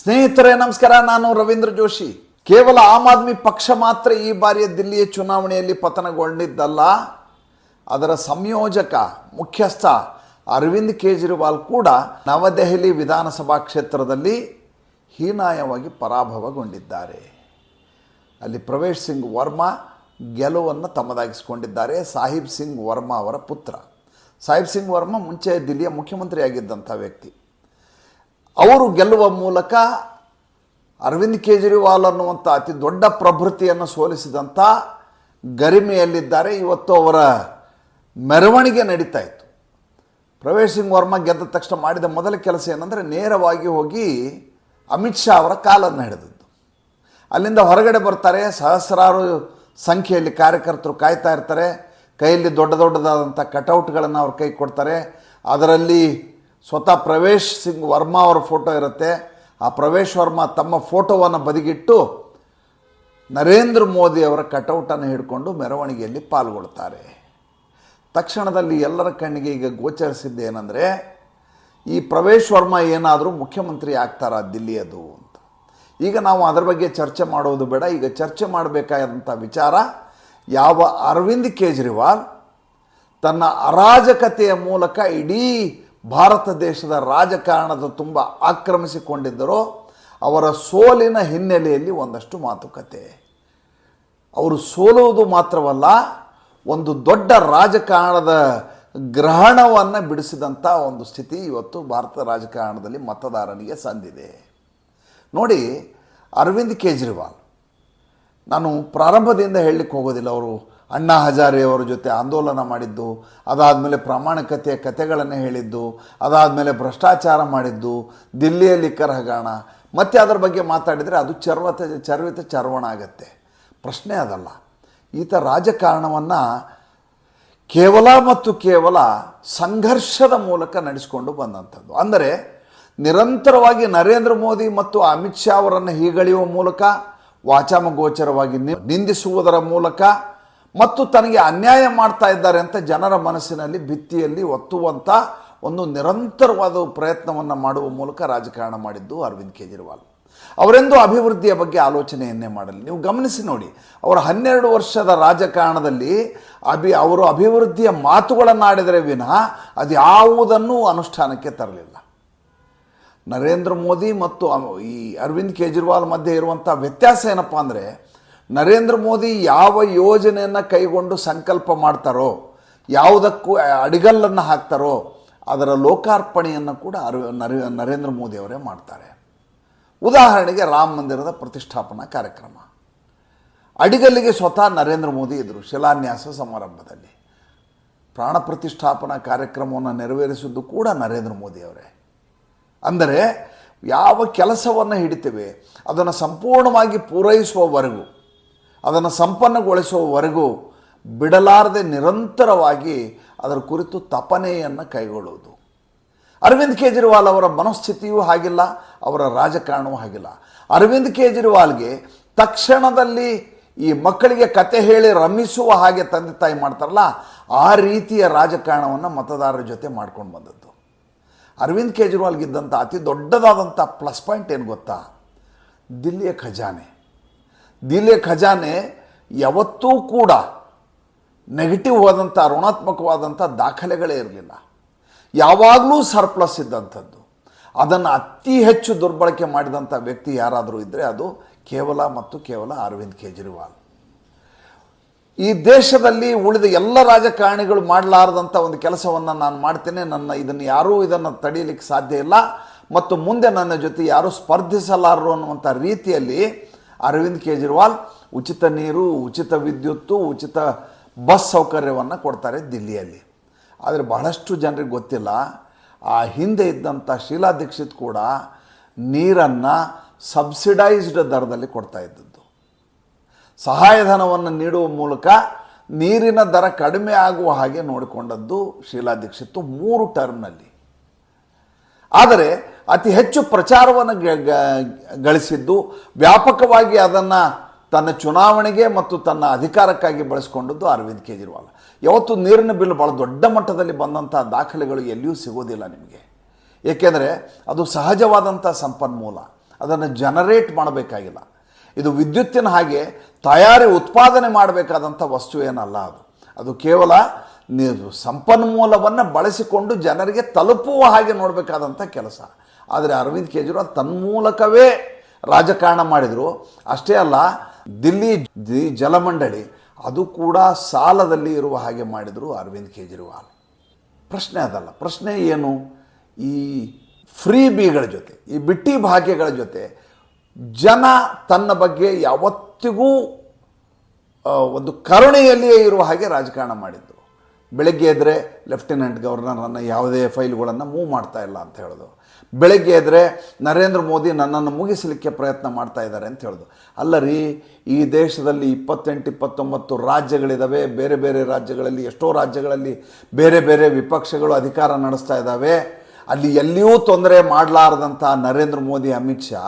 ಸ್ನೇಹಿತರೇ, ನಮಸ್ಕಾರ. ನಾನು ರವೀಂದ್ರ ಜೋಶಿ. ಕೇವಲ ಆಮ್ ಆದ್ಮಿ ಪಕ್ಷ ಮಾತ್ರ ಈ ಬಾರಿಯ ದಿಲ್ಲಿಯ ಚುನಾವಣೆಯಲ್ಲಿ ಪತನಗೊಂಡಿದ್ದಲ್ಲ. ಅದರ ಸಂಯೋಜಕ, ಮುಖ್ಯಸ್ಥ ಅರವಿಂದ್ ಕೇಜ್ರಿವಾಲ್ ಕೂಡ ನವದೆಹಲಿ ವಿಧಾನಸಭಾ ಕ್ಷೇತ್ರದಲ್ಲಿ ಹೀನಾಯವಾಗಿ ಪರಾಭವಗೊಂಡಿದ್ದಾರೆ. ಅಲ್ಲಿ ಪ್ರವೇಶ್ ಸಿಂಗ್ ವರ್ಮಾ ಗೆಲುವನ್ನು ತಮ್ಮದಾಗಿಸಿಕೊಂಡಿದ್ದಾರೆ. ಸಾಹಿಬ್ ಸಿಂಗ್ ವರ್ಮಾ ಅವರ ಪುತ್ರ. ಸಾಹಿಬ್ ಸಿಂಗ್ ವರ್ಮಾ ಮುಂಚೆ ದಿಲ್ಲಿಯ ಮುಖ್ಯಮಂತ್ರಿಯಾಗಿದ್ದಂಥ ವ್ಯಕ್ತಿ. ಅವರು ಗೆಲ್ಲುವ ಮೂಲಕ ಅರವಿಂದ್ ಕೇಜ್ರಿವಾಲ್ ಅನ್ನುವಂಥ ಅತಿ ದೊಡ್ಡ ಪ್ರಭೃತಿಯನ್ನು ಸೋಲಿಸಿದಂಥ ಗರಿಮೆಯಲ್ಲಿದ್ದಾರೆ. ಇವತ್ತು ಅವರ ಮೆರವಣಿಗೆ ನಡೀತಾ ಇತ್ತು. ಪ್ರವೇಶ್ ಸಿಂಗ್ ವರ್ಮಾ ಗೆದ್ದ ತಕ್ಷಣ ಮಾಡಿದ ಮೊದಲ ಕೆಲಸ ಏನಂದರೆ ನೇರವಾಗಿ ಹೋಗಿ ಅಮಿತ್ ಶಾ ಅವರ ಕಾಲನ್ನು ಹಿಡಿದದ್ದು. ಅಲ್ಲಿಂದ ಹೊರಗಡೆ ಬರ್ತಾರೆ, ಸಹಸ್ರಾರು ಸಂಖ್ಯೆಯಲ್ಲಿ ಕಾರ್ಯಕರ್ತರು ಕಾಯ್ತಾ ಇರ್ತಾರೆ. ಕೈಯಲ್ಲಿ ದೊಡ್ಡ ದೊಡ್ಡದಾದಂಥ ಕಟೌಟ್ಗಳನ್ನು ಅವ್ರ ಕೈ ಕೊಡ್ತಾರೆ. ಅದರಲ್ಲಿ ಸ್ವತಃ ಪ್ರವೇಶ್ ಸಿಂಗ್ ವರ್ಮಾ ಅವರ ಫೋಟೋ ಇರುತ್ತೆ. ಆ ಪ್ರವೇಶ್ ವರ್ಮಾ ತಮ್ಮ ಫೋಟೋವನ್ನು ಬದಿಗಿಟ್ಟು ನರೇಂದ್ರ ಮೋದಿ ಅವರ ಕಟೌಟನ್ನು ಹಿಡ್ಕೊಂಡು ಮೆರವಣಿಗೆಯಲ್ಲಿ ಪಾಲ್ಗೊಳ್ತಾರೆ. ತಕ್ಷಣದಲ್ಲಿ ಎಲ್ಲರ ಕಣ್ಣಿಗೆ ಈಗ ಗೋಚರಿಸಿದ್ದೇನೆಂದರೆ ಈ ಪ್ರವೇಶ್ ವರ್ಮಾ ಏನಾದರೂ ಮುಖ್ಯಮಂತ್ರಿ ಆಗ್ತಾರಾ ದಿಲ್ಲಿಯದು ಅಂತ. ಈಗ ನಾವು ಅದರ ಬಗ್ಗೆ ಚರ್ಚೆ ಮಾಡೋದು ಬೇಡ. ಈಗ ಚರ್ಚೆ ಮಾಡಬೇಕಾದಂಥ ವಿಚಾರ, ಯಾವ ಅರವಿಂದ್ ಕೇಜ್ರಿವಾಲ್ ತನ್ನ ಅರಾಜಕತೆಯ ಮೂಲಕ ಇಡೀ ಭಾರತ ದೇಶದ ರಾಜಕಾರಣದ ತುಂಬ ಆಕ್ರಮಿಸಿಕೊಂಡಿದ್ದರೋ ಅವರ ಸೋಲಿನ ಹಿನ್ನೆಲೆಯಲ್ಲಿ ಒಂದಷ್ಟು ಮಾತುಕತೆ. ಅವರು ಸೋಲುವುದು ಮಾತ್ರವಲ್ಲ, ಒಂದು ದೊಡ್ಡ ರಾಜಕಾರಣದ ಗ್ರಹಣವನ್ನು ಬಿಡಿಸಿದಂಥ ಒಂದು ಸ್ಥಿತಿ ಇವತ್ತು ಭಾರತ ರಾಜಕಾರಣದಲ್ಲಿ ಮತದಾರನಿಗೆ ಸಂದಿದೆ. ನೋಡಿ, ಅರವಿಂದ್ ಕೇಜ್ರಿವಾಲ್, ನಾನು ಪ್ರಾರಂಭದಿಂದ ಹೇಳಲಿಕ್ಕೆ ಹೋಗೋದಿಲ್ಲ, ಅವರು ಅಣ್ಣಾ ಹಜಾರೆಯವರ ಜೊತೆ ಆಂದೋಲನ ಮಾಡಿದ್ದು, ಅದಾದಮೇಲೆ ಪ್ರಾಮಾಣಿಕತೆಯ ಕಥೆಗಳನ್ನು ಹೇಳಿದ್ದು, ಅದಾದಮೇಲೆ ಭ್ರಷ್ಟಾಚಾರ ಮಾಡಿದ್ದು, ದಿಲ್ಲಿಯಲ್ಲಿ ಕರಹಗಾಣ. ಮತ್ತೆ ಅದರ ಬಗ್ಗೆ ಮಾತಾಡಿದರೆ ಅದು ಚರ್ವತ, ಚರ್ವಿತ ಚರ್ವಣ ಆಗತ್ತೆ. ಪ್ರಶ್ನೆ ಅದಲ್ಲ. ಈತ ರಾಜಕಾರಣವನ್ನು ಕೇವಲ ಮತ್ತು ಕೇವಲ ಸಂಘರ್ಷದ ಮೂಲಕ ನಡೆಸಿಕೊಂಡು ಬಂದಂಥದ್ದು. ಅಂದರೆ ನಿರಂತರವಾಗಿ ನರೇಂದ್ರ ಮೋದಿ ಮತ್ತು ಅಮಿತ್ ಶಾ ಅವರನ್ನು ಹೀಗಳೆಯುವ ಮೂಲಕ, ವಾಚಾಮಗೋಚರವಾಗಿ ನಿಂದಿಸುವುದರ ಮೂಲಕ ಮತ್ತು ತನಗೆ ಅನ್ಯಾಯ ಮಾಡ್ತಾ ಇದ್ದಾರೆ ಅಂತ ಜನರ ಮನಸ್ಸಿನಲ್ಲಿ ಭಿತ್ತಿಯಲ್ಲಿ ಒತ್ತುವಂಥ ಒಂದು ನಿರಂತರವಾದ ಪ್ರಯತ್ನವನ್ನು ಮಾಡುವ ಮೂಲಕ ರಾಜಕಾರಣ ಮಾಡಿದ್ದು ಅರವಿಂದ್ ಕೇಜ್ರಿವಾಲ್. ಅವರೆಂದು ಅಭಿವೃದ್ಧಿಯ ಬಗ್ಗೆ ಆಲೋಚನೆಯನ್ನೇ ಮಾಡಲಿ. ನೀವು ಗಮನಿಸಿ ನೋಡಿ, ಅವರ ಹನ್ನೆರಡು ವರ್ಷದ ರಾಜಕಾರಣದಲ್ಲಿ ಅಭಿ ಅವರು ಅಭಿವೃದ್ಧಿಯ ಮಾತುಗಳನ್ನು ಆಡಿದರೆ ವಿನಃ ಅದು ಯಾವುದನ್ನೂ ಅನುಷ್ಠಾನಕ್ಕೆ ತರಲಿಲ್ಲ. ನರೇಂದ್ರ ಮೋದಿ ಮತ್ತು ಈ ಅರವಿಂದ್ ಕೇಜ್ರಿವಾಲ್ ಮಧ್ಯೆ ಇರುವಂಥ ವ್ಯತ್ಯಾಸ ಏನಪ್ಪ ಅಂದರೆ ನರೇಂದ್ರ ಮೋದಿ ಯಾವ ಯೋಜನೆಯನ್ನು ಕೈಗೊಂಡು ಸಂಕಲ್ಪ ಮಾಡ್ತಾರೋ, ಯಾವುದಕ್ಕೂ ಅಡಿಗಲ್ಲನ್ನು ಹಾಕ್ತಾರೋ, ಅದರ ಲೋಕಾರ್ಪಣೆಯನ್ನು ಕೂಡ ಅರು, ನರೇ, ನರೇಂದ್ರ ಮೋದಿ ಅವರೇ ಮಾಡ್ತಾರೆ. ಉದಾಹರಣೆಗೆ ರಾಮ ಮಂದಿರದ ಪ್ರತಿಷ್ಠಾಪನಾ ಕಾರ್ಯಕ್ರಮ. ಅಡಿಗಲ್ಲಿಗೆ ಸ್ವತಃ ನರೇಂದ್ರ ಮೋದಿ ಇದ್ದರು ಶಿಲಾನ್ಯಾಸ ಸಮಾರಂಭದಲ್ಲಿ. ಪ್ರಾಣ ಪ್ರತಿಷ್ಠಾಪನಾ ಕಾರ್ಯಕ್ರಮವನ್ನು ನೆರವೇರಿಸಿದ್ದು ಕೂಡ ನರೇಂದ್ರ ಮೋದಿ ಅವರೇ. ಅಂದರೆ ಯಾವ ಕೆಲಸವನ್ನು ಹಿಡಿತೇವೆ, ಅದನ್ನು ಸಂಪೂರ್ಣವಾಗಿ ಪೂರೈಸುವವರೆಗೂ ಅದನ್ನು ಸಂಪನ್ನಗೊಳಿಸುವವರೆಗೂ ಬಿಡಲಾರದೆ ನಿರಂತರವಾಗಿ ಅದರ ಕುರಿತು ತಪನೆಯನ್ನು ಕೈಗೊಳ್ಳುವುದು. ಅರವಿಂದ್ ಕೇಜ್ರಿವಾಲ್ ಅವರ ಮನಸ್ಥಿತಿಯೂ ಹಾಗಿಲ್ಲ, ಅವರ ರಾಜಕಾರಣವೂ ಹಾಗಿಲ್ಲ. ಅರವಿಂದ್ ಕೇಜ್ರಿವಾಲ್ಗೆ ತಕ್ಷಣದಲ್ಲಿ ಈ ಮಕ್ಕಳಿಗೆ ಕತೆ ಹೇಳಿ ರಮಿಸುವ ಹಾಗೆ ತಂದೆ ತಾಯಿ ಮಾಡ್ತಾರಲ್ಲ, ಆ ರೀತಿಯ ರಾಜಕಾರಣವನ್ನು ಮತದಾರರ ಜೊತೆ ಮಾಡ್ಕೊಂಡು ಬಂದದ್ದು. ಅರವಿಂದ್ ಕೇಜ್ರಿವಾಲ್ಗಿದ್ದಂಥ ಅತಿ ದೊಡ್ಡದಾದಂಥ ಪ್ಲಸ್ ಪಾಯಿಂಟ್ ಏನು ಗೊತ್ತಾ? ದಿಲ್ಲಿಯ ಖಜಾನೆ. ದಿಲ್ಲಿಯ ಖಜಾನೆ ಯಾವತ್ತೂ ಕೂಡ ನೆಗೆಟಿವ್ ಆದಂಥ ಋಣಾತ್ಮಕವಾದಂಥ ದಾಖಲೆಗಳೇ ಇರಲಿಲ್ಲ. ಯಾವಾಗಲೂ ಸರ್ಪ್ಲಸ್ ಇದ್ದಂಥದ್ದು. ಅದನ್ನು ಅತಿ ಹೆಚ್ಚು ದುರ್ಬಳಕೆ ಮಾಡಿದಂಥ ವ್ಯಕ್ತಿ ಯಾರಾದರೂ ಇದ್ದರೆ ಅದು ಕೇವಲ ಮತ್ತು ಕೇವಲ ಅರವಿಂದ್ ಕೇಜ್ರಿವಾಲ್. ಈ ದೇಶದಲ್ಲಿ ಉಳಿದ ಎಲ್ಲ ರಾಜಕಾರಣಿಗಳು ಮಾಡಲಾರದಂಥ ಒಂದು ಕೆಲಸವನ್ನು ನಾನು ಮಾಡ್ತೇನೆ, ನನ್ನ ಇದನ್ನು ಯಾರೂ ಇದನ್ನು ತಡೆಯಲಿಕ್ಕೆ ಸಾಧ್ಯ ಇಲ್ಲ, ಮತ್ತು ಮುಂದೆ ನನ್ನ ಜೊತೆ ಯಾರೂ ಸ್ಪರ್ಧಿಸಲಾರರು ಅನ್ನುವಂಥ ರೀತಿಯಲ್ಲಿ ಅರವಿಂದ್ ಕೇಜ್ರಿವಾಲ್ ಉಚಿತ ನೀರು, ಉಚಿತ ವಿದ್ಯುತ್ತು, ಉಚಿತ ಬಸ್ ಸೌಕರ್ಯವನ್ನು ಕೊಡ್ತಾರೆ ದಿಲ್ಲಿಯಲ್ಲಿ. ಆದರೆ ಬಹಳಷ್ಟು ಜನರಿಗೆ ಗೊತ್ತಿಲ್ಲ, ಆ ಹಿಂದೆ ಇದ್ದಂಥ ಶೀಲಾ ದೀಕ್ಷಿತ್ ಕೂಡ ನೀರನ್ನು ಸಬ್ಸಿಡೈಸ್ಡ್ ದರದಲ್ಲಿ ಕೊಡ್ತಾ ಇದ್ದದ್ದು. ಸಹಾಯಧನವನ್ನು ನೀಡುವ ಮೂಲಕ ನೀರಿನ ದರ ಕಡಿಮೆ ಆಗುವ ಹಾಗೆ ನೋಡಿಕೊಂಡದ್ದು ಶೀಲಾ ದೀಕ್ಷಿತ್ ಮೂರು ಟರ್ಮ್ನಲ್ಲಿ. ಆದರೆ ಅತಿ ಹೆಚ್ಚು ಪ್ರಚಾರವನ್ನು ಗಳಿಸಿದ್ದು, ವ್ಯಾಪಕವಾಗಿ ಅದನ್ನು ತನ್ನ ಚುನಾವಣೆಗೆ ಮತ್ತು ತನ್ನ ಅಧಿಕಾರಕ್ಕಾಗಿ ಬಳಸ್ಕೊಂಡದ್ದು ಅರವಿಂದ್ ಕೇಜ್ರಿವಾಲ್. ಯಾವತ್ತು ನೀರಿನ ಬಿಲ್ ಭಾಳ ದೊಡ್ಡ ಮಟ್ಟದಲ್ಲಿ ಬಂದಂಥ ದಾಖಲೆಗಳು ಎಲ್ಲಿಯೂ ಸಿಗೋದಿಲ್ಲ ನಿಮಗೆ. ಏಕೆಂದರೆ ಅದು ಸಹಜವಾದಂಥ ಸಂಪನ್ಮೂಲ. ಅದನ್ನು ಜನರೇಟ್ ಮಾಡಬೇಕಾಗಿಲ್ಲ. ಇದು ವಿದ್ಯುತ್ತಿನ ಹಾಗೆ ತಯಾರಿ, ಉತ್ಪಾದನೆ ಮಾಡಬೇಕಾದಂಥ ವಸ್ತು ಏನಲ್ಲ ಅದು. ಅದು ಕೇವಲ ಸಂಪನ್ಮೂಲವನ್ನು ಬಳಸಿಕೊಂಡು ಜನರಿಗೆ ತಲುಪುವ ಹಾಗೆ ನೋಡಬೇಕಾದಂಥ ಕೆಲಸ. ಆದರೆ ಅರವಿಂದ್ ಕೇಜ್ರಿವಾಲ್ ತನ್ಮೂಲಕವೇ ರಾಜಕಾರಣ ಮಾಡಿದರು. ಅಷ್ಟೇ ಅಲ್ಲ, ದಿಲ್ಲಿ ಜಲಮಂಡಳಿ, ಅದು ಕೂಡ ಸಾಲದಲ್ಲಿ ಇರುವ ಹಾಗೆ ಮಾಡಿದರು ಅರವಿಂದ್ ಕೇಜ್ರಿವಾಲ್. ಪ್ರಶ್ನೆ ಅದಲ್ಲ. ಪ್ರಶ್ನೆ ಏನು? ಈ ಫ್ರೀ ಬಿಗಳ ಜೊತೆ, ಈ ಬಿಟ್ಟಿ ಭಾಗ್ಯಗಳ ಜೊತೆ ಜನ ತನ್ನ ಬಗ್ಗೆ ಯಾವತ್ತಿಗೂ ಒಂದು ಕರುಣೆಯಲ್ಲಿಯೇ ಇರುವ ಹಾಗೆ ರಾಜಕಾರಣ ಮಾಡಿದ್ರು. ಬೆಳಗ್ಗೆ ಎದ್ರೆ ಲೆಫ್ಟಿನೆಂಟ್ ಗವರ್ನರನ್ನು ಯಾವುದೇ ಫೈಲ್ಗಳನ್ನು ಮೂವ್ ಮಾಡ್ತಾ ಇಲ್ಲ ಅಂತ ಹೇಳೋದು. ಬೆಳಗ್ಗೆ ಎದ್ರೆ ನರೇಂದ್ರ ಮೋದಿ ನನ್ನನ್ನು ಮುಗಿಸಲಿಕ್ಕೆ ಪ್ರಯತ್ನ ಮಾಡ್ತಾ ಇದ್ದಾರೆ ಅಂತ ಹೇಳೋದು. ಅಲ್ಲ ರೀ, ಈ ದೇಶದಲ್ಲಿ ಇಪ್ಪತ್ತೆಂಟು, ಇಪ್ಪತ್ತೊಂಬತ್ತು ರಾಜ್ಯಗಳಿದ್ದಾವೆ ಬೇರೆ ಬೇರೆ ರಾಜ್ಯಗಳಲ್ಲಿ, ಎಷ್ಟೋ ರಾಜ್ಯಗಳಲ್ಲಿ ಬೇರೆ ಬೇರೆ ವಿಪಕ್ಷಗಳು ಅಧಿಕಾರ ನಡೆಸ್ತಾ ಇದ್ದಾವೆ ಅಲ್ಲಿ ಎಲ್ಲಿಯೂ ತೊಂದರೆ ಮಾಡಲಾರದಂಥ ನರೇಂದ್ರ ಮೋದಿ, ಅಮಿತ್ ಶಾ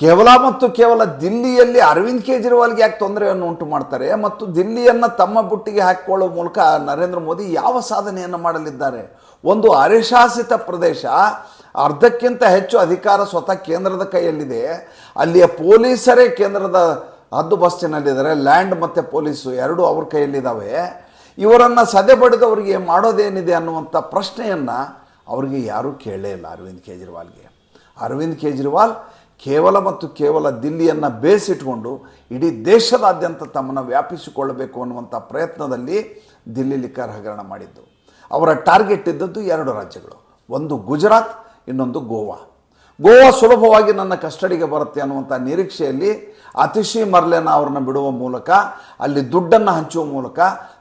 ಕೇವಲ ಮತ್ತು ಕೇವಲ ದಿಲ್ಲಿಯಲ್ಲಿ ಅರವಿಂದ್ ಕೇಜ್ರಿವಾಲ್ಗೆ ಯಾಕೆ ತೊಂದರೆಯನ್ನು ಉಂಟು ಮಾಡ್ತಾರೆ ಮತ್ತು ದಿಲ್ಲಿಯನ್ನು ತಮ್ಮ ಬುಟ್ಟಿಗೆ ಹಾಕಿಕೊಳ್ಳುವ ಮೂಲಕ ನರೇಂದ್ರ ಮೋದಿ ಯಾವ ಸಾಧನೆಯನ್ನು ಮಾಡಲಿದ್ದಾರೆ? ಒಂದು ಅರೆಶಾಸಿತ ಪ್ರದೇಶ, ಅರ್ಧಕ್ಕಿಂತ ಹೆಚ್ಚು ಅಧಿಕಾರ ಸ್ವತಃ ಕೇಂದ್ರದ ಕೈಯಲ್ಲಿದೆ. ಅಲ್ಲಿಯ ಪೊಲೀಸರೇ ಕೇಂದ್ರದ ಹದ್ದುಬಸ್ತಿನಲ್ಲಿದ್ದಾರೆ ಲ್ಯಾಂಡ್ ಮತ್ತು ಪೊಲೀಸು ಎರಡೂ ಅವ್ರ ಕೈಯಲ್ಲಿದ್ದಾವೆ. ಇವರನ್ನು ಸದೆ ಬಡಿದವರಿಗೆ ಮಾಡೋದೇನಿದೆ ಅನ್ನುವಂಥ ಪ್ರಶ್ನೆಯನ್ನು ಅವರಿಗೆ ಯಾರೂ ಕೇಳೇ ಇಲ್ಲ ಅರವಿಂದ್ ಕೇಜ್ರಿವಾಲ್ಗೆ. ಅರವಿಂದ್ ಕೇಜ್ರಿವಾಲ್ ಕೇವಲ ಮತ್ತು ಕೇವಲ ದಿಲ್ಲಿಯನ್ನು ಬೇಸಿಟ್ಕೊಂಡು ಇಡೀ ದೇಶದಾದ್ಯಂತ ತಮ್ಮನ್ನು ವ್ಯಾಪಿಸಿಕೊಳ್ಳಬೇಕು ಅನ್ನುವಂಥ ಪ್ರಯತ್ನದಲ್ಲಿ ದಿಲ್ಲಿ ಲಿಕ್ಕರ್ ಹಗರಣ ಮಾಡಿದ್ದು. ಅವರ ಟಾರ್ಗೆಟ್ ಇದ್ದದ್ದು ಎರಡು ರಾಜ್ಯಗಳು. ಒಂದು ಗುಜರಾತ್, ಇನ್ನೊಂದು ಗೋವಾ. ಗೋವಾ ಸುಲಭವಾಗಿ ನನ್ನ ಕಸ್ಟಡಿಗೆ ಬರುತ್ತೆ ಅನ್ನುವಂಥ ನಿರೀಕ್ಷೆಯಲ್ಲಿ ಅತಿಶಿ ಮರ್ಲೆನ ಅವ್ರನ್ನ ಬಿಡುವ ಮೂಲಕ, ಅಲ್ಲಿ ದುಡ್ಡನ್ನು ಹಂಚುವ ಮೂಲಕ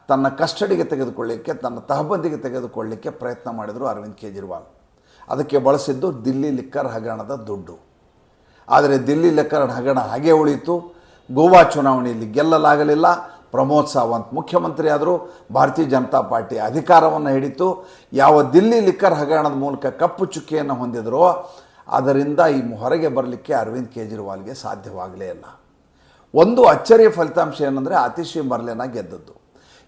ತನ್ನ ಕಸ್ಟಡಿಗೆ ತೆಗೆದುಕೊಳ್ಳಿಕ್ಕೆ, ತನ್ನ ತಹಬಂದಿಗೆ ತೆಗೆದುಕೊಳ್ಳಿಕ್ಕೆ ಪ್ರಯತ್ನ ಮಾಡಿದರು ಅರವಿಂದ್ ಕೇಜ್ರಿವಾಲ್. ಅದಕ್ಕೆ ಬಳಸಿದ್ದು ದಿಲ್ಲಿ ಲಿಕ್ಕರ್ ಹಗರಣದ ದುಡ್ಡು. ಆದರೆ ದಿಲ್ಲಿ ಲೆಕ್ಕರಣ ಹಗರಣ ಹಾಗೆ ಉಳಿಯಿತು. ಗೋವಾ ಚುನಾವಣೆಯಲ್ಲಿ ಗೆಲ್ಲಲಾಗಲಿಲ್ಲ. ಪ್ರಮೋದ್ ಸಾವಂತ್ ಮುಖ್ಯಮಂತ್ರಿ ಆದರೂ ಭಾರತೀಯ ಜನತಾ ಪಾರ್ಟಿ ಅಧಿಕಾರವನ್ನು ಹಿಡಿತು. ಯಾವ ದಿಲ್ಲಿ ಲಿಕ್ಕರ್ ಹಗರಣದ ಮೂಲಕ ಕಪ್ಪು ಚುಕ್ಕಿಯನ್ನು ಹೊಂದಿದರೋ, ಅದರಿಂದ ಈ ಹೊರಗೆ ಬರಲಿಕ್ಕೆ ಅರವಿಂದ್ ಕೇಜ್ರಿವಾಲ್ಗೆ ಸಾಧ್ಯವಾಗಲೇ ಇಲ್ಲ. ಒಂದು ಅಚ್ಚರಿಯ ಫಲಿತಾಂಶ ಏನಂದರೆ ಅತಿಶಿ ಮರ್ಲೆನ ಗೆದ್ದದ್ದು.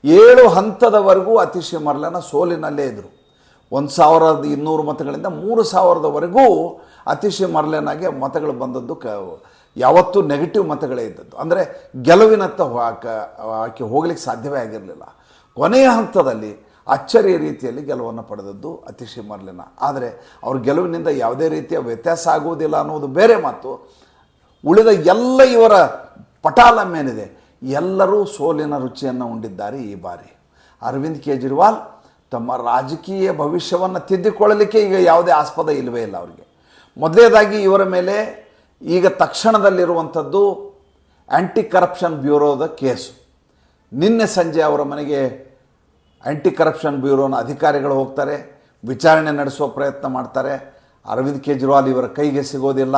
ಏಳು ಹಂತದವರೆಗೂ ಅತಿಶಿ ಮರ್ಲೆನ ಸೋಲಿನಲ್ಲೇ ಇದ್ದರು ಒಂದು ಸಾವಿರದ ಇನ್ನೂರು ಮತಗಳಿಂದ ಮೂರು ಸಾವಿರದವರೆಗೂ ಅತಿಶಯ ಮರ್ಲೆನಾಗೆ ಮತಗಳು ಬಂದದ್ದು ಕ, ಯಾವತ್ತೂ ನೆಗೆಟಿವ್ ಮತಗಳೇ ಇದ್ದದ್ದು. ಅಂದರೆ ಗೆಲುವಿನತ್ತ ಆಕೆ ಹೋಗ್ಲಿಕ್ಕೆ ಸಾಧ್ಯವೇ ಆಗಿರಲಿಲ್ಲ. ಕೊನೆಯ ಹಂತದಲ್ಲಿ ಅಚ್ಚರಿಯ ರೀತಿಯಲ್ಲಿ ಗೆಲುವನ್ನು ಪಡೆದದ್ದು ಅತಿಶಯ ಮರ್ಲೆನ ಆದರೆ ಅವ್ರ ಗೆಲುವಿನಿಂದ ಯಾವುದೇ ರೀತಿಯ ವ್ಯತ್ಯಾಸ ಆಗುವುದಿಲ್ಲ ಅನ್ನೋದು ಬೇರೆ ಮಾತು. ಉಳಿದ ಎಲ್ಲ ಇವರ ಪಟಾಲಮ್ಮೇನಿದೆ ಎಲ್ಲರೂ ಸೋಲಿನ ರುಚಿಯನ್ನು ಉಂಡಿದ್ದಾರೆ ಈ ಬಾರಿ. ಅರವಿಂದ್ ಕೇಜ್ರಿವಾಲ್ ತಮ್ಮ ರಾಜಕೀಯ ಭವಿಷ್ಯವನ್ನು ತಿದ್ದಿಕೊಳ್ಳಲಿಕ್ಕೆ ಈಗ ಯಾವುದೇ ಆಸ್ಪದ ಇಲ್ಲವೇ ಇಲ್ಲ ಅವರಿಗೆ. ಮೊದಲನೇದಾಗಿ ಇವರ ಮೇಲೆ ಈಗ ತಕ್ಷಣದಲ್ಲಿರುವಂಥದ್ದು ಆ್ಯಂಟಿ ಕರಪ್ಷನ್ ಬ್ಯೂರೋದ ಕೇಸು. ನಿನ್ನೆ ಸಂಜೆ ಅವರ ಮನೆಗೆ ಆ್ಯಂಟಿ ಕರಪ್ಷನ್ ಬ್ಯೂರೋನ ಅಧಿಕಾರಿಗಳು ಹೋಗ್ತಾರೆ, ವಿಚಾರಣೆ ನಡೆಸುವ ಪ್ರಯತ್ನ ಮಾಡ್ತಾರೆ. ಅರವಿಂದ್ ಕೇಜ್ರಿವಾಲ್ ಇವರ ಕೈಗೆ ಸಿಗೋದಿಲ್ಲ.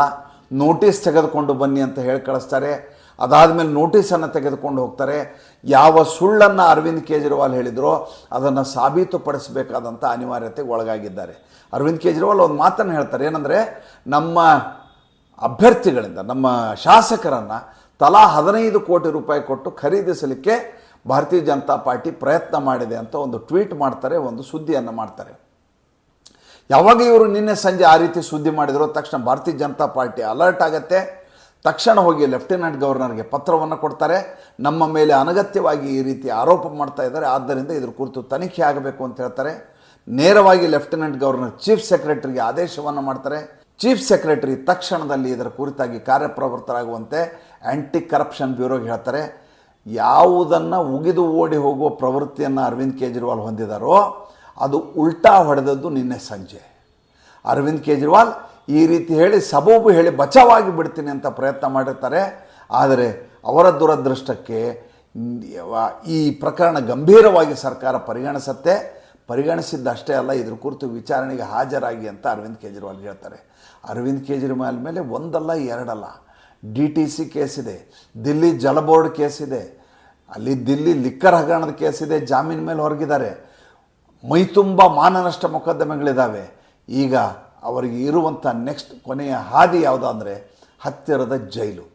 ನೋಟಿಸ್ ತೆಗೆದುಕೊಂಡು ಬನ್ನಿ ಅಂತ ಹೇಳಿ ಕಳಿಸ್ತಾರೆ. ಅದಾದಮೇಲೆ ನೋಟಿಸನ್ನು ತೆಗೆದುಕೊಂಡು ಹೋಗ್ತಾರೆ. ಯಾವ ಸುಳ್ಳನ್ನು ಅರವಿಂದ್ ಕೇಜ್ರಿವಾಲ್ ಹೇಳಿದ್ರೋ ಅದನ್ನು ಸಾಬೀತುಪಡಿಸಬೇಕಾದಂಥ ಅನಿವಾರ್ಯತೆಗೆ ಒಳಗಾಗಿದ್ದಾರೆ. ಅರವಿಂದ್ ಕೇಜ್ರಿವಾಲ್ ಒಂದು ಮಾತನ್ನು ಹೇಳ್ತಾರೆ, ಏನಂದರೆ ನಮ್ಮ ಅಭ್ಯರ್ಥಿಗಳಿಂದ, ನಮ್ಮ ಶಾಸಕರನ್ನು ತಲಾ ಹದಿನೈದು ಕೋಟಿ ರೂಪಾಯಿ ಕೊಟ್ಟು ಖರೀದಿಸಲಿಕ್ಕೆ ಭಾರತೀಯ ಜನತಾ ಪಾರ್ಟಿ ಪ್ರಯತ್ನ ಮಾಡಿದೆ ಅಂತ ಒಂದು ಟ್ವೀಟ್ ಮಾಡ್ತಾರೆ, ಒಂದು ಸುದ್ದಿಯನ್ನು ಮಾಡ್ತಾರೆ. ಯಾವಾಗ ಇವರು ನಿನ್ನೆ ಸಂಜೆ ಆ ರೀತಿ ಸುದ್ದಿ ಮಾಡಿದ್ರೋ, ತಕ್ಷಣ ಭಾರತೀಯ ಜನತಾ ಪಾರ್ಟಿ ಅಲರ್ಟ್ ಆಗತ್ತೆ. ತಕ್ಷಣ ಹೋಗಿ ಲೆಫ್ಟಿನೆಂಟ್ ಗವರ್ನರ್ಗೆ ಪತ್ರವನ್ನು ಕೊಡ್ತಾರೆ. ನಮ್ಮ ಮೇಲೆ ಅನಗತ್ಯವಾಗಿ ಈ ರೀತಿ ಆರೋಪ ಮಾಡ್ತಾ ಇದ್ದಾರೆ. ಆದ್ದರಿಂದ ಇದ್ರ ಕುರಿತು ತನಿಖೆ ಆಗಬೇಕು ಅಂತ ಹೇಳ್ತಾರೆ. ನೇರವಾಗಿ ಲೆಫ್ಟಿನೆಂಟ್ ಗವರ್ನರ್ ಚೀಫ್ ಸೆಕ್ರೆಟರಿಗೆ ಆದೇಶವನ್ನು ಮಾಡ್ತಾರೆ. ಚೀಫ್ ಸೆಕ್ರೆಟರಿ ತಕ್ಷಣದಲ್ಲಿ ಇದರ ಕುರಿತಾಗಿ ಕಾರ್ಯಪ್ರವೃತ್ತರಾಗುವಂತೆ ಆ್ಯಂಟಿ ಕರಪ್ಷನ್ ಬ್ಯೂರೋಗೆ ಹೇಳ್ತಾರೆ. ಯಾವುದನ್ನು ಉಗಿದು ಓಡಿ ಹೋಗುವ ಪ್ರವೃತ್ತಿಯನ್ನು ಅರವಿಂದ್ ಕೇಜ್ರಿವಾಲ್ ಹೊಂದಿದಾರೋ ಅದು ಉಲ್ಟಾ ಹೊಡೆದದ್ದು ನಿನ್ನೆ ಸಂಜೆ. ಅರವಿಂದ್ ಕೇಜ್ರಿವಾಲ್ ಈ ರೀತಿ ಹೇಳಿ ಸಬೂಬು ಹೇಳಿ ಬಚಾವಾಗಿ ಬಿಡ್ತೀನಿ ಅಂತ ಪ್ರಯತ್ನ ಮಾಡಿರ್ತಾರೆ. ಆದರೆ ಅವರ ದುರದೃಷ್ಟಕ್ಕೆ ಈ ಪ್ರಕರಣ ಗಂಭೀರವಾಗಿ ಸರ್ಕಾರ ಪರಿಗಣಿಸತ್ತೆ. ಪರಿಗಣಿಸಿದ್ದಷ್ಟೇ ಅಲ್ಲ, ಇದ್ರ ಕುರಿತು ವಿಚಾರಣೆಗೆ ಹಾಜರಾಗಿ ಅಂತ ಅರವಿಂದ್ ಕೇಜ್ರಿವಾಲ್ ಹೇಳ್ತಾರೆ. ಅರವಿಂದ್ ಕೇಜ್ರಿವಾಲ್ ಮೇಲೆ ಒಂದಲ್ಲ, ಎರಡಲ್ಲ. ಡಿ ಟಿ ಸಿ ಕೇಸಿದೆ, ದಿಲ್ಲಿ ಜಲ ಬೋರ್ಡ್ ಕೇಸಿದೆ, ಅಲ್ಲಿ ದಿಲ್ಲಿ ಲಿಕ್ಕರ್ ಹಗರಣದ ಇದೆ ಜಾಮೀನು ಮೇಲೆ ಹೊರಗಿದ್ದಾರೆ. ಮೈತುಂಬ ಮಾನನಷ್ಟ ಮೊಕದ್ದಮೆಗಳಿದ್ದಾವೆ ಈಗ ಅವರಿಗೆ ಇರುವಂಥ ನೆಕ್ಸ್ಟ್ ಕೊನೆಯ ಹಾದಿ ಯಾವುದು ಅಂದರೆ ಹತ್ತಿರದ ಜೈಲು.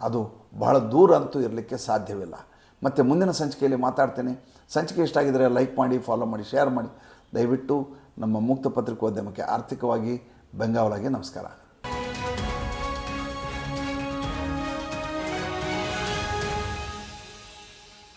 ಅದು ಬಹಳ ದೂರ ಅಂತೂ ಇರಲಿಕ್ಕೆ ಸಾಧ್ಯವಿಲ್ಲ. ಮತ್ತು ಮುಂದಿನ ಸಂಚಿಕೆಯಲ್ಲಿ ಮಾತಾಡ್ತೇನೆ. ಸಂಚಿಕೆ ಇಷ್ಟ ಆಗಿದರೆ ಲೈಕ್ ಮಾಡಿ ಫಾಲೋ ಮಾಡಿ ಶೇರ್ ಮಾಡಿ. ದಯವಿಟ್ಟು ನಮ್ಮ ಮುಕ್ತ ಪತ್ರಿಕೋದ್ಯಮಕ್ಕೆ ಆರ್ಥಿಕವಾಗಿ ಬೆಂಗಾವಲಾಗಿ ನಮಸ್ಕಾರ.